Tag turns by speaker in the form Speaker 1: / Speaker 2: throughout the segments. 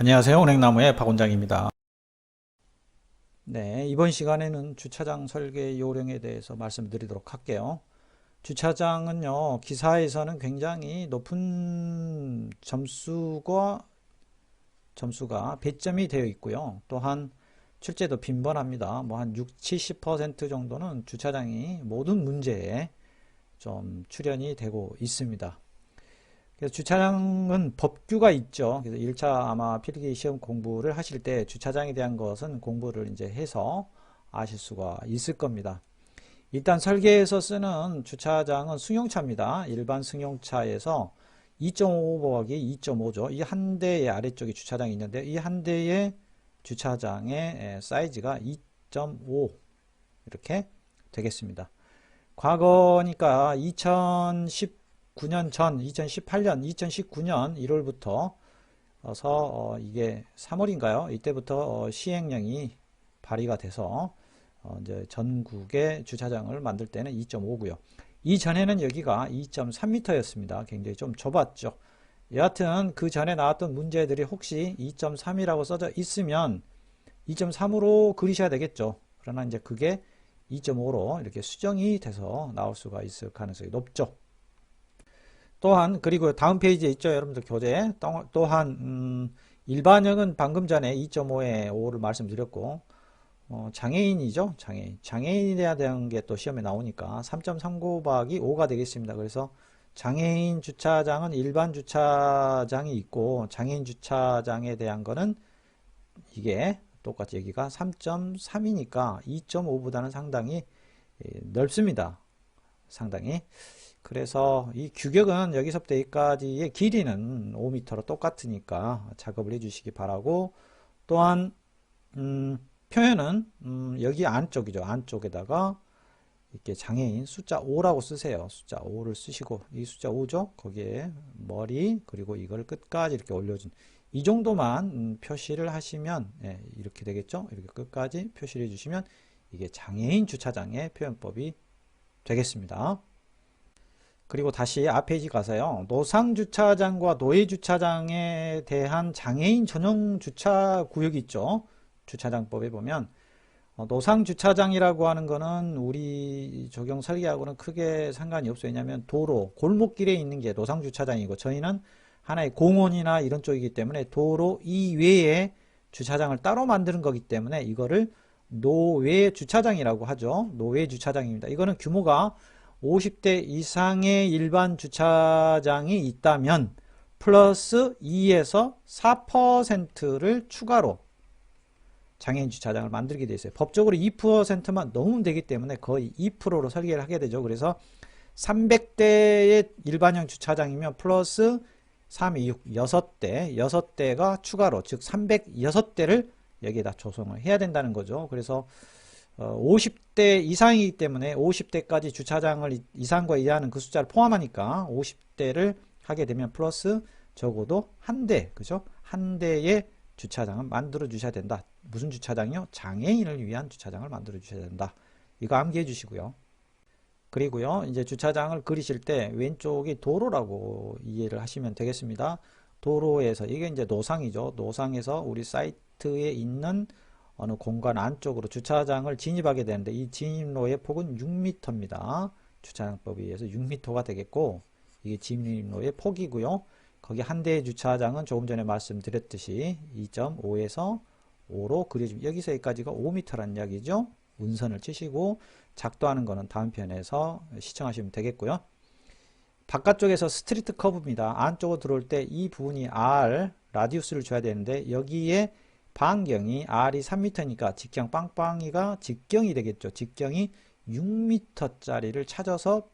Speaker 1: 안녕하세요. 은행나무의 박 원장입니다. 네, 이번 시간에는 주차장 설계 요령에 대해서 말씀드리도록 할게요. 주차장은요, 기사에서는 굉장히 높은 점수가, 점수가 배점이 되어 있고요. 또한 출제도 빈번합니다. 뭐 한 6, 70% 정도는 주차장이 모든 문제에 좀 출연이 되고 있습니다. 그래서 주차장은 법규가 있죠. 그래서 1차 아마 필기 시험 공부를 하실 때 주차장에 대한 것은 공부를 이제 해서 아실 수가 있을 겁니다. 일단 설계에서 쓰는 주차장은 승용차입니다. 일반 승용차에서 2.5 곱하기 2.5죠. 이 한 대의 아래쪽에 주차장이 있는데 이 한 대의 주차장의 사이즈가 2.5 이렇게 되겠습니다. 과거니까 2010 9년 전 2018년 2019년 1월부터 어서 어, 이게 3월인가요? 이때부터 어, 시행령이 발의가 돼서 어, 이제 전국의 주차장을 만들 때는 2.5고요. 이전에는 여기가 2.3m였습니다. 굉장히 좀 좁았죠. 여하튼 그 전에 나왔던 문제들이 혹시 2.3이라고 써져 있으면 2.3으로 그리셔야 되겠죠. 그러나 이제 그게 2.5로 이렇게 수정이 돼서 나올 수가 있을 가능성이 높죠. 또한 그리고 다음 페이지에 있죠 여러분들 교재. 또한 음, 일반형은 방금 전에 2.5에 5를 말씀드렸고 어, 장애인이죠 장애인. 장애인에 대한 게 또 시험에 나오니까 3.3 곱하기 5가 되겠습니다. 그래서 장애인 주차장은 일반 주차장이 있고 장애인 주차장에 대한 거는 이게 똑같이 여기가 3.3이니까 2.5보다는 상당히 예, 넓습니다. 상당히 그래서 이 규격은 여기서부터 여기까지의 길이는 5m로 똑같으니까 작업을 해주시기 바라고 또한 음, 표현은 음, 여기 안쪽이죠. 안쪽에다가 이렇게 장애인 숫자 5라고 쓰세요. 숫자 5를 쓰시고 이 숫자 5죠. 거기에 머리 그리고 이걸 끝까지 이렇게 올려준 이 정도만 음, 표시를 하시면 예, 이렇게 되겠죠. 이렇게 끝까지 표시를 해주시면 이게 장애인 주차장의 표현법이 되겠습니다. 그리고 다시 앞 페이지 가서요. 노상 주차장과 노예 주차장에 대한 장애인 전용 주차 구역이 있죠. 주차장법에 보면 어, 노상 주차장이라고 하는 거는 우리 적용 설계하고는 크게 상관이 없어요. 왜냐하면 도로, 골목길에 있는 게 노상 주차장이고 저희는 하나의 공원이나 이런 쪽이기 때문에 도로 이외에 주차장을 따로 만드는 거기 때문에 이거를 노외 주차장이라고 하죠. 노외 주차장입니다. 이거는 규모가 50대 이상의 일반 주차장이 있다면 플러스 2에서 4%를 추가로 장애인 주차장을 만들게 되어 있어요. 법적으로 2%만 넘으면 되기 때문에 거의 2%로 설계를 하게 되죠. 그래서 300대의 일반형 주차장이면 플러스 3, 2, 6, 6대, 6대가 추가로 즉 306대를 여기에다 조성을 해야 된다는 거죠. 그래서 50대 어, 이상이기 때문에 50대까지 주차장을 이상과 이하는 그 숫자를 포함하니까 50대를 하게 되면 플러스 적어도 한 대, 그죠? 한 대의 주차장을 만들어 주셔야 된다. 무슨 주차장이요? 장애인을 위한 주차장을 만들어 주셔야 된다. 이거 암기해 주시고요. 그리고요, 이제 주차장을 그리실 때 왼쪽이 도로라고 이해를 하시면 되겠습니다. 도로에서, 이게 이제 노상이죠. 노상에서 우리 사이트에 있는 어느 공간 안쪽으로 주차장을 진입하게 되는데 이 진입로의 폭은 6m입니다. 주차장법에 의해서 6m가 되겠고 이게 진입로의 폭이고요. 거기 한 대의 주차장은 조금 전에 말씀드렸듯이 2.5에서 5로 그려주면 여기서 여기까지가 5m라는 이야기죠. 운선을 치시고 작도하는 거는 다음 편에서 시청하시면 되겠고요. 바깥쪽에서 스트리트 커브입니다. 안쪽으로 들어올 때 이 부분이 R 라디우스를 줘야 되는데 여기에 반경이 R이 3m니까 직경 빵빵이가 직경이 되겠죠. 직경이 6m짜리를 찾아서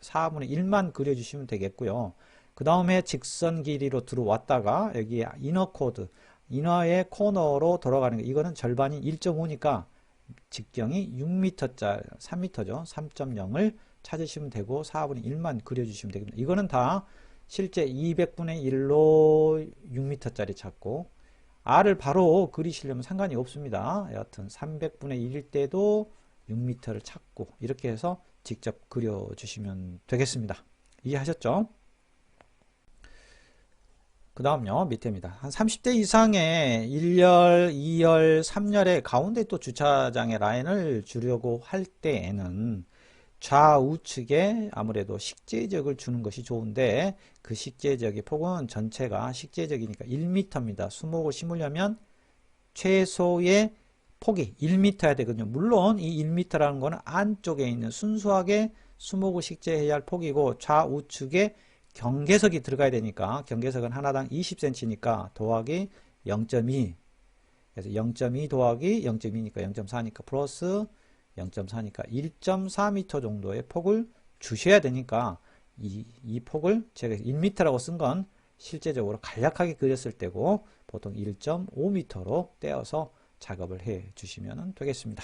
Speaker 1: 4분의 1만 그려주시면 되겠고요. 그 다음에 직선 길이로 들어왔다가 여기 이너 코드, 이너의 코너로 돌아가는 거 이거는 절반이 1.5니까 직경이 6m짜리, 3m죠. 3.0을 찾으시면 되고 4분의 1만 그려주시면 되겠습니다. 이거는 다 실제 200분의 1로 6m짜리 찾고 R을 바로 그리시려면 상관이 없습니다. 여하튼 300분의 1일 때도 6m를 찾고 이렇게 해서 직접 그려주시면 되겠습니다. 이해하셨죠? 그 다음요 밑에입니다. 한 30대 이상의 1열, 2열, 3열의 가운데 또 주차장의 라인을 주려고 할 때에는 좌우측에 아무래도 식재적을 주는 것이 좋은데 그 식재적의 폭은 전체가 식재적이니까 1m입니다. 수목을 심으려면 최소의 폭이 1m여야 되거든요. 물론 이 1m라는 거는 안쪽에 있는 순수하게 수목을 식재해야 할 폭이고 좌우측에 경계석이 들어가야 되니까 경계석은 하나당 20cm니까 더하기 0.2 그래서 0.2 더하기 0.2니까 0.4니까 플러스 0.4니까 1.4m 정도의 폭을 주셔야 되니까 이, 이 폭을 제가 1m라고 쓴 건 실제적으로 간략하게 그렸을 때고 보통 1.5m로 떼어서 작업을 해 주시면 되겠습니다.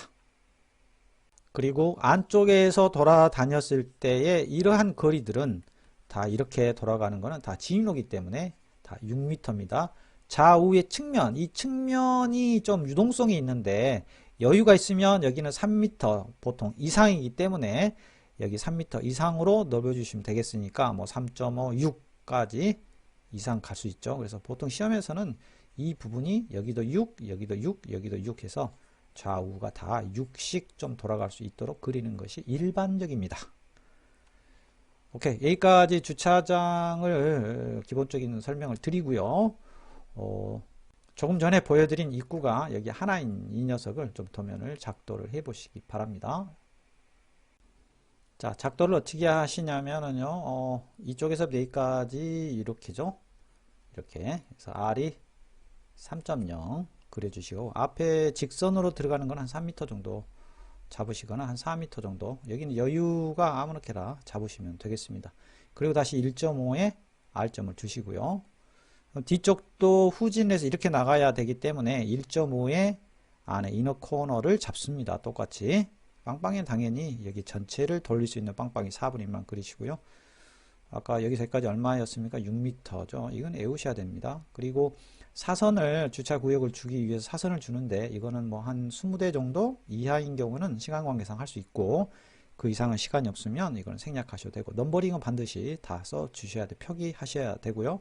Speaker 1: 그리고 안쪽에서 돌아다녔을 때의 이러한 거리들은 다 이렇게 돌아가는 것은 다 진로기 때문에 다 6m입니다. 좌우의 측면, 이 측면이 좀 유동성이 있는데 여유가 있으면 여기는 3m 보통 이상이기 때문에 여기 3m 이상으로 넓혀주시면 되겠으니까 뭐 3.5, 6까지 이상 갈 수 있죠. 그래서 보통 시험에서는 이 부분이 여기도 6, 여기도 6, 여기도 6 해서 좌우가 다 6씩 좀 돌아갈 수 있도록 그리는 것이 일반적입니다. 오케이 여기까지 주차장을 기본적인 설명을 드리고요. 어, 조금 전에 보여드린 입구가 여기 하나인 이 녀석을 좀 도면을 작도를 해 보시기 바랍니다. 자 작도를 어떻게 하시냐면은요 어, 이쪽에서 여기까지 이렇게죠 이렇게 그래서 R이 3.0 그려주시고 앞에 직선으로 들어가는 건 한 3m 정도 잡으시거나 한 4m 정도 여기는 여유가 아무렇게나 잡으시면 되겠습니다. 그리고 다시 1.5에 R점을 주시고요. 뒤쪽도 후진해서 이렇게 나가야 되기 때문에 1.5에 안에 이너 코너를 잡습니다. 똑같이 빵빵엔 당연히 여기 전체를 돌릴 수 있는 빵빵이 4분의 1만 그리시고요. 아까 여기서까지 얼마였습니까? 6m죠. 이건 외우셔야 됩니다. 그리고 사선을 주차 구역을 주기 위해서 사선을 주는데 이거는 뭐 한 20대 정도 이하인 경우는 시간 관계상 할 수 있고 그 이상은 시간이 없으면 이거는 생략하셔도 되고 넘버링은 반드시 다 써 주셔야 돼 표기하셔야 되고요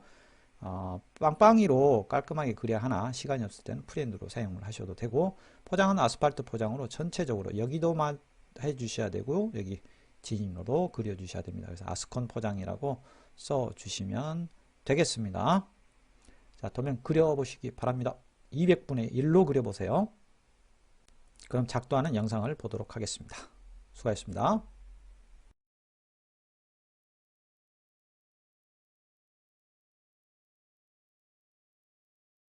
Speaker 1: 어, 빵빵이로 깔끔하게 그려야 하나 시간이 없을 때는 프렌드로 사용을 하셔도 되고 포장은 아스팔트 포장으로 전체적으로 여기도만 해 주셔야 되고 여기 진인으로 그려 주셔야 됩니다 그래서 아스콘 포장이라고 써 주시면 되겠습니다 자, 도면 그려보시기 바랍니다. 200분의 1로 그려보세요. 그럼 작도하는 영상을 보도록 하겠습니다. 수고하셨습니다.